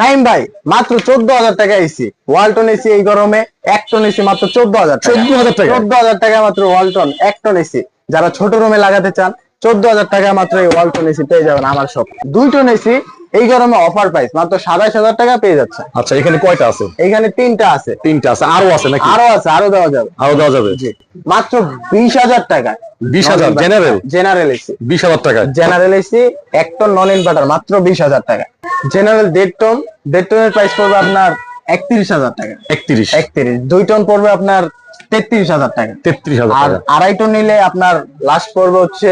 নাইম ভাই মাত্র চোদ্দ হাজার টাকা এসি। ওয়ালটন এসি এই গরমে এক টন এসি মাত্র চোদ্দ হাজার 14,000 টাকা? চোদ্দ হাজার টাকা মাত্র ওয়ালটন এক টন এসি। যারা ছোট রুমে লাগাতে চান চোদ্দ হাজার টাকা মাত্র এই ওয়ালটন এসি পেয়ে যাবেন আমার সব দুই টন এসি এই গরমে অফার প্রাইস মাত্র সাতাশ হাজার টাকা পেয়ে যাচ্ছে। আচ্ছা এখানে কয়টা আছে? এইখানে তিনটা আছে। তিনটা আছে আরও আছে নাকি? আরও আছে আরও দেওয়া যাবে। আরও দেওয়া যাবে? মাত্র বিশ হাজার টাকা। 20,000 general? জেনারেল এসি বিশ হাজার টাকা জেনারেল এসি এক টন নন ইনভার্টার মাত্র বিশ হাজার টাকা। জেনারেল দেড় টন দেড় টনের প্রাইস পড়বে আপনার একত্রিশ হাজার টাকা। একত্রিশ। একত্রিশ। দুই টন পড়বে আপনার তেত্রিশ হাজার টাকা। তেত্রিশ হাজার আর আড়াই টন নিলে আপনার লাস্ট পড়বে হচ্ছে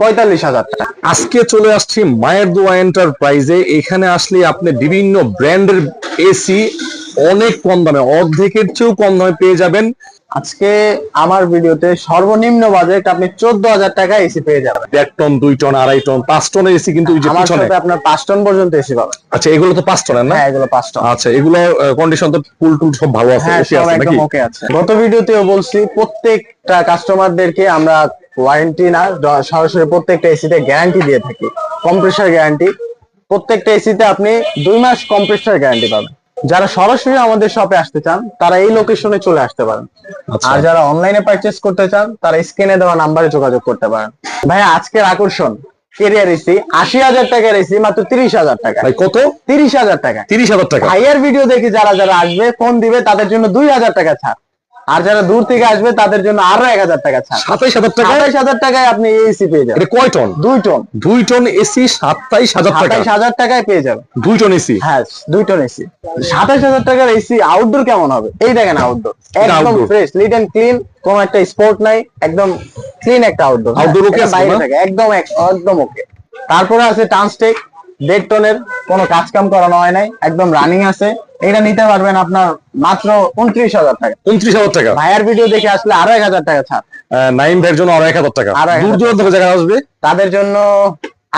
পঁয়তাল্লিশ হাজার টাকা। আজকে চলে আসছি মায়ের দোয়া এন্টারপ্রাইজে এখানে আসলে আপনি বিভিন্ন ব্র্যান্ডের এসি অনেক কম দামে অর্ধেকের চেয়েও কম দামে পেয়ে যাবেন। আজকে আমার ভিডিওতে সর্বনিম্ন বাজেট আপনি চোদ্দ হাজার টাকা এসি পেয়ে যাবেন। এক টন দুই টন আড়াই টন পাঁচ টনের এসি কিন্তু আমার সাথে আপনার পাঁচ টন পর্যন্ত এসি পাবেন। আচ্ছা এগুলো তো পাঁচ টনের না? হ্যাঁ এগুলো পাঁচ টন। আচ্ছা এগুলো কন্ডিশন তো ফুল টুল সব ভালো আছে হ্যাঁ এসি আছে নাকি? ওকে আছে। গত ভিডিওতেও বলছি প্রত্যেকটা কাস্টমারদেরকে আমরা ওয়ারেন্টি না সরাসরি প্রত্যেকটা এসিতে গ্যারান্টি দিয়ে থাকি। কম্প্রেসার গ্যারান্টি প্রত্যেকটা এসিতে আপনি দুই মাস কম্প্রেসার গ্যারান্টি পাবেন। যারা সরাসরি আমাদের শপে আসতে চান তারা এই লোকেশনে চলে আসতে পারেন। আচ্ছা। আর যারা অনলাইনে পারচেস করতে চান তারা স্ক্রিনে দেওয়া নাম্বারে যোগাযোগ করতে পারেন। ভাই আজকের আকর্ষণ কেরিয়ার এসি আশি হাজার টাকার এসি মাত্র তিরিশ হাজার টাকা। ভাই কত? তিরিশ হাজার টাকা। তিরিশ হাজার টাকা। ভাইয়ের ভিডিও দেখে যারা যারা আসবে ফোন দিবে তাদের জন্য দুই হাজার টাকা ছাড়। আর যারা দূর থেকে আসবে তাদের জন্য আরও এক হাজার টাকা ছাড়। সাতাইশ হাজার টাকা? সাতাইশ হাজার টাকায় আপনি এসি পেয়ে যাবেন। এটা কয় টন দুই টন দুই টন এসি সাতাইশ হাজার টাকা। সাতাইশ হাজার টাকায় পেয়ে যাবেন। দুই টন এসি হ্যাঁ দুই টন এসি সাতাইশ হাজার টাকার এসি আউটডোর কেমন হবে? এই দেখেন আউটডোর একদম ফ্রেশ লিট এন্ড ক্লিন কোনো একটা স্পোর্ট নাই একদম ক্লিন একটা আউটডোর আউটডোর আছে বাইরে থাকে একদম এক- একদম ওকে তারপরে আছে টানস্টেক দেড় টনের কোনো কাজ কাম করানো হয় নাই একদম রানিং আছে। এটা নিতে পারবেন আপনার মাত্র উনত্রিশ হাজার টাকা। উনত্রিশ হাজার টাকা? ভাইয়ার ভিডিও দেখে আসলে আরও এক হাজার টাকা ছাড়। নাইম ভাইয়ের জন্য আরও এক হাজার টাকা। আরও দূর দূরান্ত জায়গা আসবে? তাদের জন্য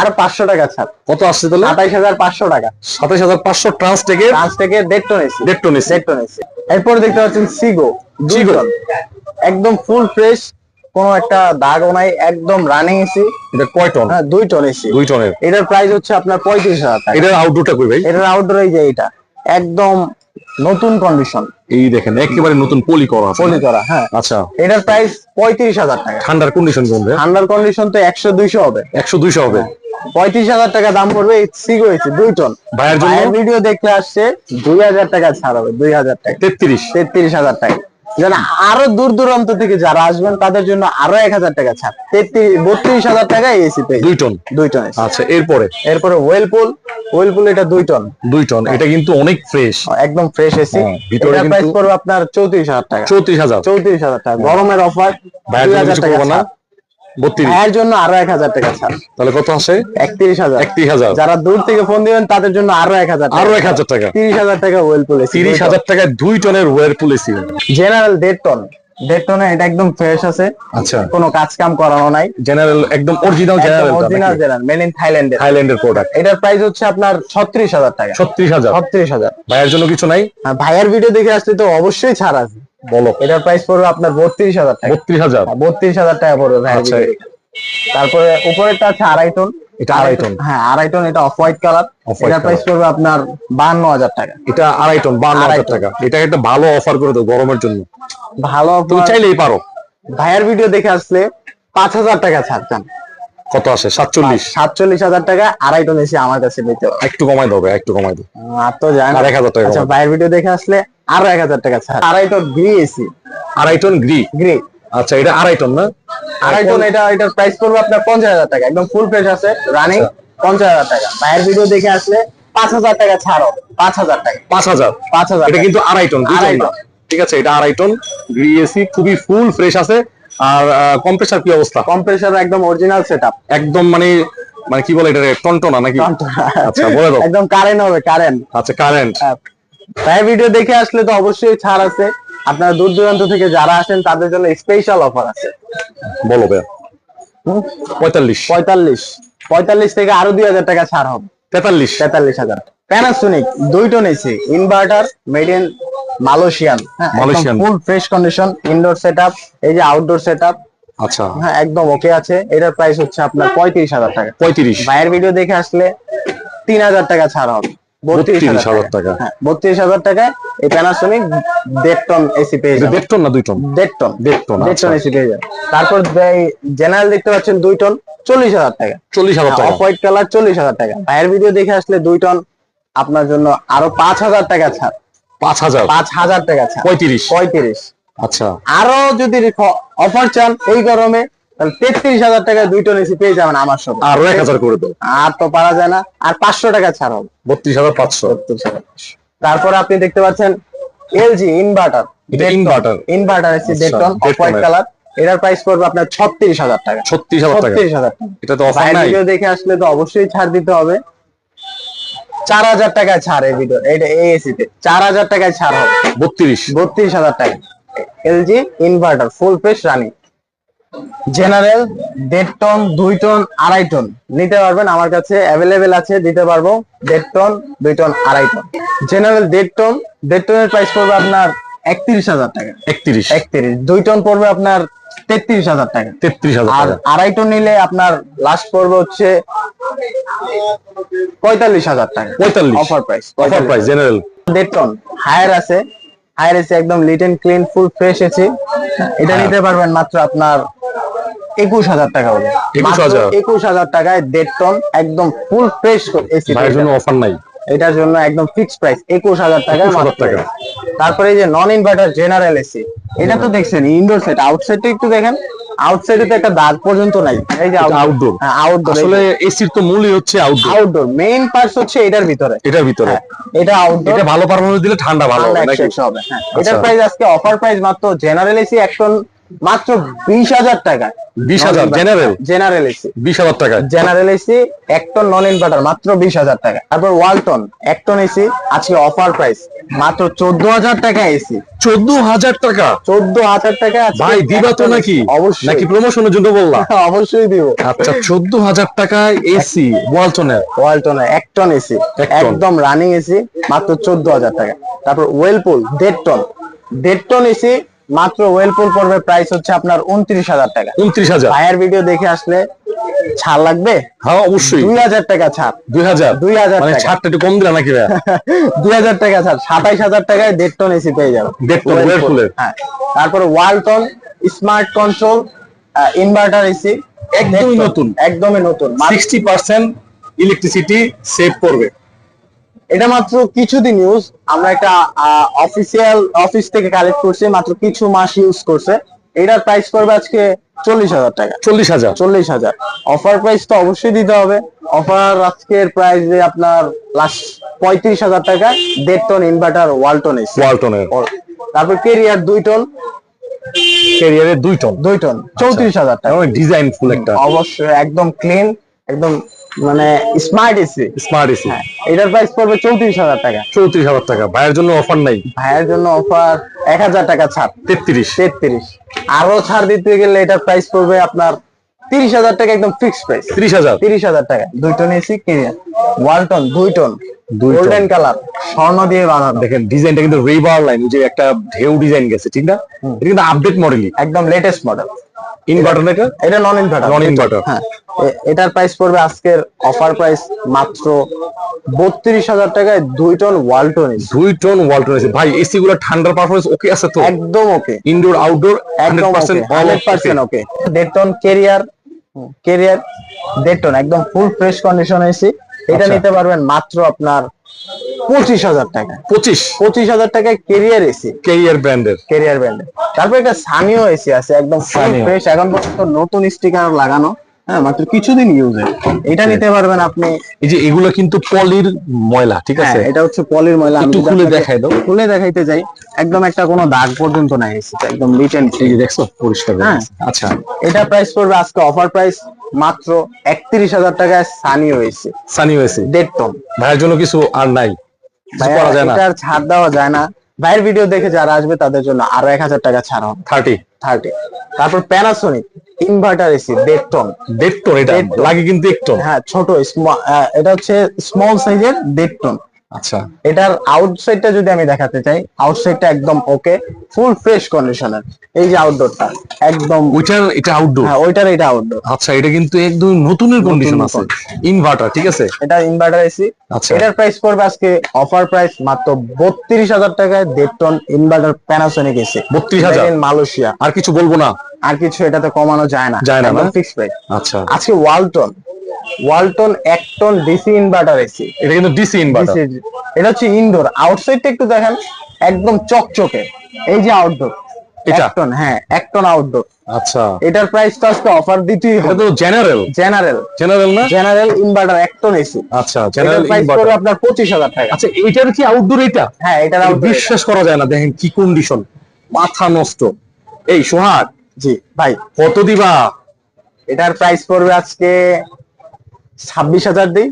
আরও পাঁচশো টাকা ছাড়। কত আসছে তাহলে? সাতাইশ হাজার পাঁচশো টাকা। সাতাইশ হাজার পাঁচশো ট্রান্স থেকে ট্রান্স থেকে দেড় টন এসি। দেড় টন এসি। দেড় টন এসি। এরপর দেখতে পাচ্ছেন সিগো Seago। একদম ফুল ফ্রেশ কোনো একটা দাগও নাই একদম রানিং এসি এটা কয় টন হ্যাঁ দুই টন এসি দুই টনের এটার প্রাইস হচ্ছে আপনার পঁয়ত্রিশ হাজার টাকা। এটার আউটডোরটা কই ভাই? এটার আউটডোর এই যে এটা একদম নতুন কন্ডিশন এই দেখেন একেবারে নতুন পলি করা পলি করা হ্যাঁ। আচ্ছা। এটার প্রাইস পঁয়ত্রিশ হাজার টাকা। ঠান্ডার কন্ডিশন কোন ঠান্ডার কন্ডিশন তো একশো দুইশো হবে। একশো দুইশো হবে। পঁয়ত্রিশ হাজার টাকা দাম পড়বে সিগো এসি দুই টন ভাইয়ের জন্য? ভিডিও দেখলে আসছে দুই হাজার টাকা ছাড় হবে দুই হাজার টাকা। তেত্রিশ। তেত্রিশ হাজার টাকা। যেন আরও দূর দূরান্ত থেকে যারা আসবেন তাদের জন্য আরও এক হাজার টাকা ছাড়। তেত্রিশ বত্রিশ হাজার টাকা এসি পেয়ে দুই টন? দুই টন আচ্ছা এরপরে? এরপরে ওয়েলপুল ওয়েলপুল এটা দুই টন। দুই টন এটা কিন্তু অনেক ফ্রেশ একদম ফ্রেশ এসি হ্যাঁ, ভিতরে প্রাইস পড়বে আপনার চৌত্রিশ হাজার টাকা। চৌত্রিশ হাজার। চৌত্রিশ হাজার টাকা। গরমের অফার দুই হাজার টাকা করব না ছাড়। বত্রিশ ভাইয়ের জন্য আরও এক হাজার টাকা ছাড়। তাহলে কত আসে? একত্রিশ হাজার। একত্রিশ হাজার। যারা দূর থেকে ফোন দিবেন তাদের জন্য আরও এক হাজার আরও এক হাজার টাকা। তিরিশ হাজার টাকা এসি তিরিশ হাজার টাকায় দুই টনের এসি জেনারেল দেড় টন এটা একদম ফ্রেশ আছে। আচ্ছা। কোনো কাজ কাম করানো নাই। জেনারেল একদম original General original General in থাইল্যান্ডের প্রোডাক্ট এটার প্রাইস হচ্ছে আপনার ছত্রিশ হাজার টাকা। ছত্রিশ হাজার। ছত্রিশ হাজার। ভাইয়ের জন্য কিছু নাই? আর ভাইয়ের ভিডিও দেখে আসলে তো অবশ্যই ছাড় আছে। বলো এটার প্রাইস পড়বে আপনার বত্রিশ হাজার টাকা। বত্রিশ হাজার। বত্রিশ হাজার টাকা পড়বে আচ্ছা। তারপরে উপরেরটা আছে আড়াই টন। এটা আড়াই টন। হ্যাঁ আড়াই টন এটা অফ হোয়াইট কালার এটার প্রাইস পড়বে আপনার হাজার টাকা। এটা আড়াই টন হাজার টাকা। এটা একটা ভালো অফার করে দাও গরমের জন্য। ভালো তুমি চাইলেই পারো। ভাইয়ের ভিডিও দেখে আসলে পাঁচ হাজার টাকা ছাড় চান কত আসে? সাতচল্লিশ। সাতচল্লিশ হাজার টাকা আড়াই টন এসে আমার কাছে নিতে একটু কমাই দেবে একটু কমাই দেবে। আর তো যায় না আর এক হাজার টাকা আচ্ছা ভাইয়ের ভিডিও দেখে আসলে আরও এক হাজার টাকা ছাড়। আড়াই টন গ্রি এসি আড়াই টন গ্রি গ্রি আচ্ছা এটা আড়াই টন না? আড়াই টন এটা এটার প্রাইস পড়বে আপনার পঞ্চাশ হাজার টাকা। একদম ফুল ফ্রেশ আছে রানিং পঞ্চাশ হাজার টাকা। ভাইয়ের ভিডিও দেখে আসলে পাঁচ হাজার টাকা ছাড় হবে। পাঁচ হাজার টাকা। পাঁচ হাজার? পাঁচ হাজার এটা কিন্তু আড়াই টন আড়াই টন। ঠিক আছে এটা আড়াই টন গ্রি এসি খুবই ফুল ফ্রেশ আছে। আর কম্প্রেসার কি অবস্থা? কম্প্রেসার একদম অরিজিনাল সেট আপ একদম মানে মানে কি বলে এটা টনটনা নাকি? আচ্ছা বলে দাও। একদম কারেন্ট হবে কারেন্ট আচ্ছা কারেন্ট ভাইয়ের ভিডিও দেখে আসলে তো অবশ্যই ছাড় আছে। আপনারা দূর দূরান্ত থেকে যারা আসেন তাদের জন্য স্পেশাল অফার আছে। বলো হুম, পঁয়তাল্লিশ। পঁয়তাল্লিশ। পঁয়তাল্লিশ থেকে আরও দুই হাজার টাকা ছাড় হবে। তেতাল্লিশ। তেতাল্লিশ হাজার। প্যানাসোনিক দুই ton AC inverter made in Malaysian Malaysian। Full fresh condition indoor setup এই যে আউটডোর সেটআপ আচ্ছা। হ্যাঁ একদম ওকে আছে। এটার প্রাইস হচ্ছে আপনার পঁয়ত্রিশ হাজার টাকা। পঁয়ত্রিশ। ভাইয়ের ভিডিও দেখে আসলে তিন হাজার টাকা ছাড় হবে। বত্রিশ হাজার টাকা। হ্যাঁ বত্রিশ হাজার টাকায় এই প্যানাসোনিক দেড় টন এসি পেয়ে দেড় টন না দুই টন? দেড় টন। দেড় টন, দেড় আচ্ছা। টন এসি পেয়ে যাবেন তারপর জেনারেল দেখতে পাচ্ছেন দুই টন চল্লিশ হাজার টাকা। চল্লিশ হাজার টাকা। অফ হোয়াইট কালার চল্লিশ হাজার টাকা। ভাইয়ের ভিডিও দেখে আসলে দুই টন আপনার জন্য আরও পাঁচ হাজার টাকা ছাড়। পাঁচ হাজার? পাঁচ হাজার টাকা ছাড়। পঁয়ত্রিশ? পঁয়ত্রিশ। আচ্ছা। আরও যদি অফার চান এই গরমে তাহলে তেত্রিশ হাজার টাকায় দুই টন এসি পেয়ে যাবেন আমার সঙ্গে। আরও এক হাজার করে দাও আর তো পারা যায় না। আর পাঁচশো টাকা ছাড় হবে। বত্রিশ হাজার পাঁচশো। তারপরে আপনি দেখতে পাচ্ছেন এলজি ইনভার্টার। এটা ইনভার্টার। ইনভার্টার এসি দেড় টন হোয়াইট কালার এটার প্রাইস পড়বে আপনার ছত্রিশ হাজার টাকা। ছত্রিশ হাজার টাকা। ছত্রিশ হাজার টাকা। এটা তো অফার নাই। ভিডিও দেখে আসলে তো অবশ্যই ছাড় দিতে হবে। চার হাজার টাকায় ছাড় এই ভিডিও এটা এই এসিতে চার হাজার টাকায় ছাড় হবে। বত্রিশ। বত্রিশ হাজার টাকা LG inverter full face running General দেড় টন দুই টন আড়াই টন। নিতে পারবেন আমার কাছে অ্যাভেলেবেল আছে দিতে পারব। দেড় টন দুই টন আড়াই টন। জেনারেল দেড় টন দেড় টনের প্রাইস পড়বে আপনার একত্রিশ হাজার টাকা। একত্রিশ। একত্রিশ। দুই টন পড়বে আপনার তেত্রিশ হাজার টাকা। তেত্রিশ হাজার আর আড়াই টন নিলে আপনার লাস্ট পড়বে হচ্ছে পঁয়তাল্লিশ হাজার টাকা। পঁয়তাল্লিশ। Offer price offer price General দেড় টন হায়ার আছে। হায়ার এসে একদম neat and clean full fresh এসে। এটা। নিতে পারবেন মাত্র আপনার একুশ হাজার টাকা হবে 21,000 একুশ হাজার টাকায় দেড় টন একদম ফুল ফ্রেশ এসি জন্য অফার নাই? এটার জন্য একদম ফিক্স প্রাইস একুশ হাজার টাকা টাকা। তারপরে এই যে নন ইনভার্টার জেনারেল এসি এটা তো দেখছেন ইনডোর সেট আউটসাইডটা একটু দেখেন। আউটসাইডে তো একটা দাগ পর্যন্ত নাই। এই যে আউটডোর আউটডোর আসলে এসির তো মূলই হচ্ছে আউটডোর আউটডোর মেইন পার্টস হচ্ছে এটার ভিতরে। এটার ভিতরে। হ্যাঁ, এটা আউটডোর এটা ভালো পারফরমেন্স দিলে ঠান্ডা ভালো হবে নাকি? হবে হ্যাঁ। আচ্ছা। এটার প্রাইস আজকে অফার প্রাইস মাত্র জেনারেল এসি একশন মাত্র বিশ হাজার টাকা। বিশ হাজার জেনারেল জেনারেল এসি বিশ হাজার টাকা। জেনারেল এসি এক টন নন ইনভার্টার মাত্র বিশ হাজার টাকা। তারপর ওয়ালটন এক টন এসি আজকে অফার প্রাইস মাত্র চোদ্দ হাজার টাকা এসি চোদ্দ হাজার টাকা? চোদ্দ হাজার টাকা ভাই দিবা তো নাকি? অবশ্যই। নাকি প্রমোশনের জন্য বললাম অবশ্যই দিব। আচ্ছা চোদ্দ হাজার টাকায় এসি ওয়ালটনের ওয়ালটনে এক টন এসি। একদম রানিং এসি মাত্র চোদ্দ হাজার টাকা। তারপর ওয়েলপুল দেড় টন দেড় টন এসি মাত্র ওয়েলপুল পড়বে প্রাইস হচ্ছে আপনার উনত্রিশ হাজার টাকা। উনত্রিশ হাজার। ভাইয়ের ভিডিও দেখে আসলে ছাড় লাগবে? হ্যাঁ অবশ্যই। দুই হাজার টাকা ছাড়। দুই হাজার? দুই হাজার মানে ছাড়টা একটু কম দিলা নাকি দুই হাজার টাকা ছাড়। সাতাইশ হাজার টাকায় দেড় টন এসি পেয়ে যাবে দেড় টন Whirlpool-এর। হ্যাঁ। তারপরে Walton smart control inverter AC একদমই নতুন। একদমই নতুন। সিক্সটি পার্সেন্ট ইলেকট্রিসিটি সেভ করবে। এটা মাত্র কিছুদিন ইউজ আমরা একটা অফিসিয়াল অফিস থেকে কালেক্ট করছি মাত্র কিছু মাস ইউজ করছে। এটার প্রাইস পড়বে আজকে চল্লিশ হাজার টাকা। চল্লিশ হাজার? চল্লিশ হাজার। অফার প্রাইস তো অবশ্যই দিতে হবে। অফার আজকের প্রাইস আপনার লাস্ট পঁয়ত্রিশ হাজার টাকা দেড় টন ইনভার্টার ওয়ালটন ওয়ালটনের তারপর কেরিয়ার দুই টন ক্যারিয়ারের দুই টন দুই টন চৌত্রিশ হাজার টাকা। ডিজাইন ফুল একটা। অবশ্যই একদম ক্লিন একদম মানে স্মার্ট এসি স্মার্ট এসি এটার প্রাইস পড়বে চৌত্রিশ হাজার টাকা। চৌত্রিশ হাজার টাকা। ভাইয়ের জন্য অফার নাই? ভাইয়ের জন্য অফার এক হাজার টাকা ছাড়। তেত্রিশ। তেত্রিশ। আরও ছাড় দিতে গেলে এটার প্রাইস পড়বে আপনার তিরিশ হাজার টাকা একদম ফিক্সড প্রাইস ত্রিশ হাজার। তিরিশ হাজার টাকা। দুই টন এসি ওয়ালটন দুই টন দুই টন। গোল্ডেন কালার স্বর্ণ দিয়ে বানানো। দেখেন ডিজাইনটা কিন্তু রেবার লাইন যে একটা ঢেউ ডিজাইন গেছে ঠিক না? এটা কিন্তু আপডেট মডেলই একদম লেটেস্ট মডেল ইনভার্টার এটা এটা নন ইনভার্টার নন ইনভার্টার হ্যাঁ এটার প্রাইস পড়বে আজকের অফার প্রাইস মাত্র বত্রিশ হাজার টাকায় দুই টন ওয়ালটন দুই টন ওয়ালটন এসি ভাই এসি গুলো ঠান্ডার পারফরমেন্স ওকে আছে তো? একদম ওকে ইনডোর আউটডোর একদম হান্ড্রেড পার্সেন্ট ওকে দেড় টন কেরিয়ার কেরিয়ার দেড় টন একদম ফুল ফ্রেশ কন্ডিশন এসি এটা আচ্ছা। নিতে পারবেন মাত্র আপনার পঁচিশ হাজার টাকা। পঁচিশ? পঁচিশ হাজার টাকায় কেরিয়ার এসি ক্যারিয়ার ব্র্যান্ডের কেরিয়ার ব্র্যান্ডে তারপর একটা সানিও এসি আছে একদম ফ্রেশ এখন পর্যন্ত নতুন স্টিকার লাগানো। হ্যাঁ মাত্র কিছুদিন ইউজে এটা নিতে পারবেন আপনি। এই যে এগুলো কিন্তু পলির ময়লা ঠিক হ্যাঁ আছে? এটা হচ্ছে পলির ময়লা। আমি খুলে দেখাই দাও। খুলে দেখাইতে যাই একদম একটা কোনো দাগ পর্যন্ত নাই একদম এন্ড দেখছ পরিষ্কার হ্যাঁ। আচ্ছা। এটা প্রাইস পড়বে আজকে অফার প্রাইস মাত্র একত্রিশ হাজার টাকায় সানি হয়েছে সানি দেড় টন ভাইয়ের জন্য কিছু আর নাই। করা যায় না। এটার ছাড় দেওয়া যায় না। ভাইয়ের ভিডিও দেখে যারা আসবে তাদের জন্য আরও এক হাজার টাকা ছাড় হবে। থার্টি থার্টি তারপর প্যানাসোনিক ইনভার্টার এসি দেড় টন দেড় টন এটা লাগে কিন্তু এক টন হ্যাঁ ছোট এটা হচ্ছে স্মল সাইজের দেড় টন আচ্ছা। এটার আউটসাইডটা যদি আমি দেখাতে চাই আউটসাইডটা একদম ওকে ফুল ফ্রেশ কন্ডিশনের এই যে আউটডোরটা একদম ওইটার এটা আউটডোর হ্যাঁ ওইটার এটা আউটডোর আচ্ছা এটা কিন্তু একদম নতুনের কন্ডিশন আছে। ইনভার্টার ঠিক আছে? এটা ইনভার্টার এসি আচ্ছা। এটার প্রাইস পড়বে আজকে অফার প্রাইস মাত্র বত্রিশ হাজার টাকায় দেড় ton inverter Panasonic AC 32,000 Malaysia আর কিছু বলব না? আর কিছু এটাতে কমানো যায় না। যায় না, না? ফিক্স প্রাইস আচ্ছা। আজকে ওয়ালটন ওয়ালটন এক টন ডিসি ইনভার্টার এসি এটা কিন্তু ডিসি ইনভার্টার এটা হচ্ছে ইনডোর আউটসাইডটা একটু দেখেন একদম চকচকে। এই যে আউটডোর এটা? টন হ্যাঁ এক টন আউটডোর আচ্ছা। এটার প্রাইস তো আজকে অফার দিতেই এটা তো জেনারেল জেনারেল জেনারেল না? জেনারেল ইনভার্টার এক টন এসি আচ্ছা জেনারেল প্রাইস পড়বে আপনার পঁচিশ হাজার টাকা। আচ্ছা এইটার কি আউটডোর এটা? হ্যাঁ এটার এটা। আউটডোর বিশ্বাস করা যায় না দেখেন কি কন্ডিশন মাথা নষ্ট। এই সোহাগ। জি ভাই। কত দিবা? এটার প্রাইস পড়বে আজকে ছাব্বিশ হাজার দিই।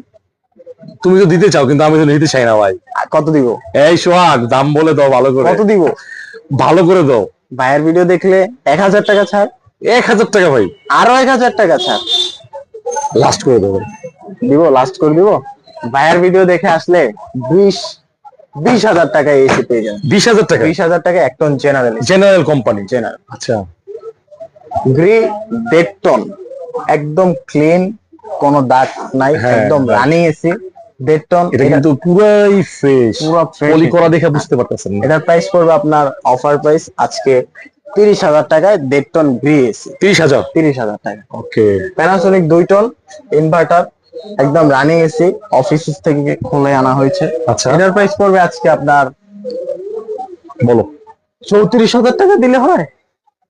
তুমি তো দিতে চাও কিন্তু আমি তো নিতে চাই না ভাই। কত দিব? এই সোহাগ দাম বলে দাও ভালো করে। কত দিব? ভালো করে দাও। ভাইয়ের ভিডিও দেখলে এক হাজার টাকা ছাড়। এক হাজার টাকা ভাই। আরও এক হাজার টাকা ছাড়। লাস্ট করে দেবো। দিব লাস্ট করে দিব? ভাইয়ের ভিডিও দেখে আসলে বিশ বিশ হাজার টাকা এসি পেয়ে যাবেন। বিশ হাজার টাকা? বিশ হাজার টাকা এক ton general general company general আচ্ছা। গ্রি দেড় টন একদম ক্লিন কোনো দাগ নাই হ্যাঁ, একদম রানিং এসি দেড় টন এটা কিন্তু পুরাই ফ্রেশ পুরো পলি করা দেখে বুঝতে পারতেছেন এটার প্রাইস পড়বে আপনার অফার প্রাইস আজকে তিরিশ হাজার টাকায় দেড় টন গ্রি এসি তিরিশ হাজার? তিরিশ হাজার টাকা। ওকে। প্যানাসোনিক দুই টন ইনভার্টার একদম রানিং এসি অফিস থেকে খুলে আনা হয়েছে। আচ্ছা। এটার প্রাইস পড়বে আজকে আপনার বলো। চৌত্রিশ হাজার টাকা দিলে হয়?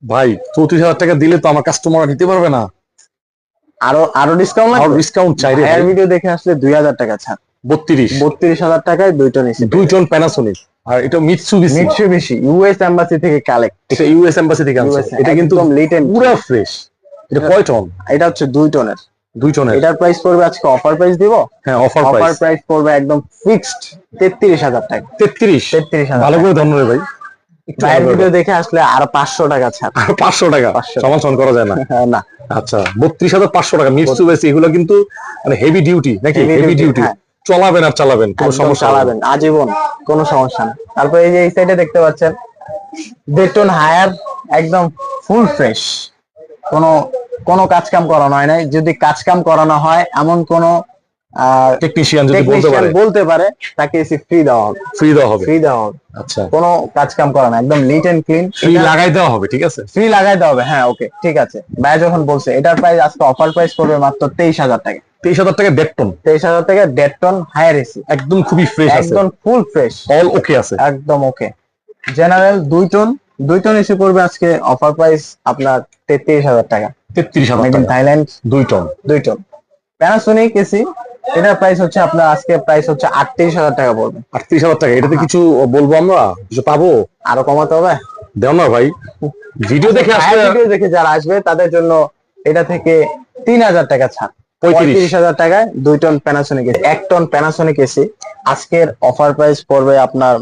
ভাই চৌত্রিশ হাজার টাকা দিলে তো আমার কাস্টমার নিতে পারবে না। আরও আরও ডিসকাউন্ট আর ডিসকাউন্ট চাই রে ভাইয়ের ভিডিও দেখে আসলে দুই হাজার টাকা ছাড়। বত্রিশ। বত্রিশ হাজার টাকায় দুই টন এসি দুই জন প্যানাসোনিক আর এটা মিৎসুবিসি মিটসু বেশি ইউএস এম্বাসি থেকে কালেক্ট এটা ইউএস এম্বাসি থেকে আনছে। এটা কিন্তু লিট এন্ড পুরো ফ্রেশ এটা কয় টন এটা হচ্ছে দুই টনের দুই টনের এটার প্রাইস পড়বে আজকে অফার প্রাইস দিব? হ্যাঁ অফার প্রাইস অফার প্রাইস পড়বে একদম ফিক্সড তেত্রিশ হাজার টাকা। তেত্রিশ। তেত্রিশ হাজার ভালো করে ধন্যবাদ ভাই। ভাইয়ের ভিডিও দেখে আসলে আরও পাঁচশো টাকা ছাড়। পাঁচশো টাকা? 500 সমান সমান করা যায় না? হ্যাঁ, না। আচ্ছা বত্রিশ হাজার পাঁচশো টাকা মিৎসুবিসি এগুলো কিন্তু মানে হেভি ডিউটি নাকি? হেভি ডিউটি হ্যাঁ। চলাবেন আর চালাবেন কোনো সমস্যা চালাবেন আজীবন কোনো সমস্যা নেই তারপর এই যে এই সাইডে দেখতে পাচ্ছেন বেটন হায়ার একদম ফুল ফ্রেশ কোনো কোনো কাজ কাম করানো হয় নাই। যদি কাজ কাম করানো হয় এমন কোনো টেকনিশিয়ান যদি বলতে পারে। বলতে পারে তাকে এসে ফ্রি দেওয়া হবে। ফ্রি দেওয়া হবে। ফ্রি দেওয়া হবে। আচ্ছা। কোনো কাজ কাম করানো একদম নিট এন্ড ক্লিন ফ্রি লাগাই দেওয়া হবে ঠিক আছে? ফ্রি লাগাই দেওয়া হবে হ্যাঁ ওকে ঠিক আছে। ভাইয়া যখন বলছে এটার প্রাইস আজকে অফার প্রাইস পড়বে মাত্র তেইশ হাজার টাকা। তেইশ হাজার টাকা দেড় টন তেইশ হাজার টাকা দেড় টন হায়ার এসি একদম খুবই ফ্রেশ আছে। একদম ফুল ফ্রেশ অল ওকে আছে। একদম ওকে জেনারেল দুই টন দুই টন এসে পড়বে আজকে অফার প্রাইস আপনার তেত্রিশ হাজার টাকা। তেত্রিশ হাজার থাইল্যান্ড দুই টন দুই টন প্যানাসোনিক এসি এটার প্রাইস হচ্ছে আপনার আজকে প্রাইস হচ্ছে আটত্রিশ হাজার টাকা পড়বে। আটত্রিশ হাজার টাকা এটাতে কিছু বলব আমরা? কিছু পাবো? আরও কমাতে হবে? দেও না ভাই। ভিডিও দেখে ভিডিও দেখে যারা আসবে তাদের জন্য এটা থেকে তিন হাজার টাকা ছাড়। পঁয়ত্রিশ। পঁয়ত্রিশ হাজার টাকায় দুই টন প্যানাসোনিক এসি এক টন প্যানাসোনিক এসি আজকের অফার প্রাইস পড়বে আপনার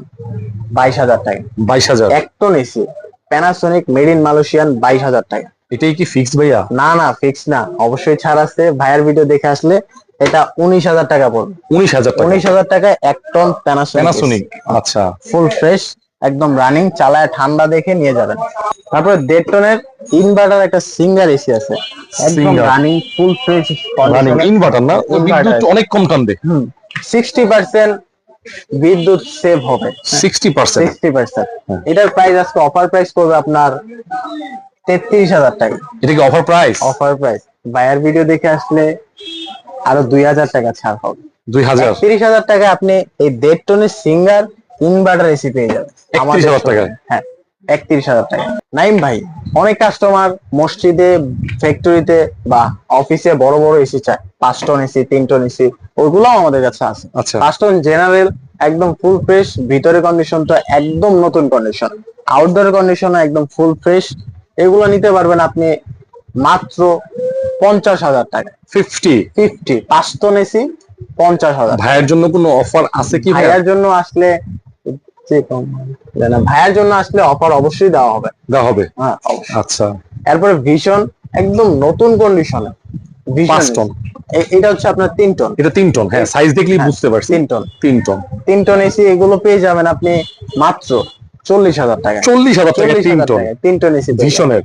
বাইশ হাজার টাকা। বাইশ হাজার। এক ton AC Panasonic made in Malaysian বাইশ হাজার টাকা। এটাই কি ফিক্স ভাইয়া? না না ফিক্স না। অবশ্যই ছাড় আছে। ভাইয়ের ভিডিও দেখে আসলে এটা উনিশ হাজার টাকা পড়বে। উনিশ হাজার উনিশ হাজার টাকায় এক টন প্যানাসোনিক আচ্ছা। ফুল ফ্রেশ একদম রানিং চালায় ঠান্ডা দেখে নিয়ে যাবেন। তারপরে দেড় টনের ইনভার্টার একটা সিঙ্গার এসি আছে। একদম running full fresh running inverter না? বিদ্যুৎ অনেক কম টানবে সিক্সটি পার্সেন্ট বিদ্যুৎ সেভ হবে। সিক্সটি পার্সেন্ট সিক্সটি পার্সেন্ট হ্যাঁ। এটার প্রাইস আজকে অফার প্রাইস করবে আপনার তেত্রিশ হাজার টাকা। এটা কি offer price offer price buyer video দেখে আসলে আরও দুই হাজার টাকা ছাড় হবে। দুই হাজার। তিরিশ হাজার টাকা আপনি এই দেড় টনের সিঙ্গার ইনভার্টার এসি পেয়ে যাবেন। 31,000 আমাদের টাকায়? হ্যাঁ একত্রিশ হাজার টাকা নাইম ভাই অনেক কাস্টমার মসজিদে ফ্যাক্টরিতে বা অফিসে বড় বড় এসি চায়। পাঁচ টন এসি তিন টন এসি ওইগুলোও আমাদের কাছে আছে। পাঁচ টন জেনারেল একদম ফুল ফ্রেশ ভিতরের কন্ডিশনটা একদম নতুন কন্ডিশন আউটডোর কন্ডিশন একদম ফুল ফ্রেশ এগুলো নিতে পারবেন আপনি মাত্র পঞ্চাশ হাজার টাকা। ফিফটি ফিফটি পাঁচ টন এসি পঞ্চাশ হাজার। ভাইয়ের জন্য কোনো অফার আছে কি ভাইয়া? ভাইয়ার জন্য আসলে ভাইয়ার জন্য আসলে অফার অবশ্যই দেওয়া হবে। দেওয়া হবে? হ্যাঁ আচ্ছা। এরপরে ভীষণ একদম নতুন কন্ডিশনে পাঁচ টন এটা হচ্ছে আপনার তিন টন এটা তিন টন হ্যাঁ সাইজ দেখলেই বুঝতে পারছি। তিন টন তিন টন তিন টন এসি এগুলো পেয়ে যাবেন আপনি মাত্র চল্লিশ হাজার টাকা। চল্লিশ হাজার টাকা তিন টন তিন টন এসি ভীষণের।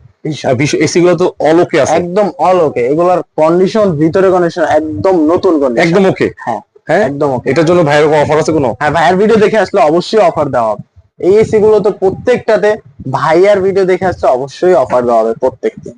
এসি গুলো তো অলোকে আছে। একদম অলোকে এগুলার কন্ডিশন ভিতরে কন্ডিশন একদম নতুন কন্ডিশন একদম ওকে হ্যাঁ হ্যাঁ? একদম ওকে এটার জন্য ভাইয়ের অফার আছে কোনো? হ্যাঁ ভাইয়ার ভিডিও দেখে আসলে অবশ্যই অফার দেওয়া হবে। এই এসি গুলো তো প্রত্যেকটাতে ভাইয়ার ভিডিও দেখে আসলে অবশ্যই অফার দেওয়া হবে প্রত্যেকটি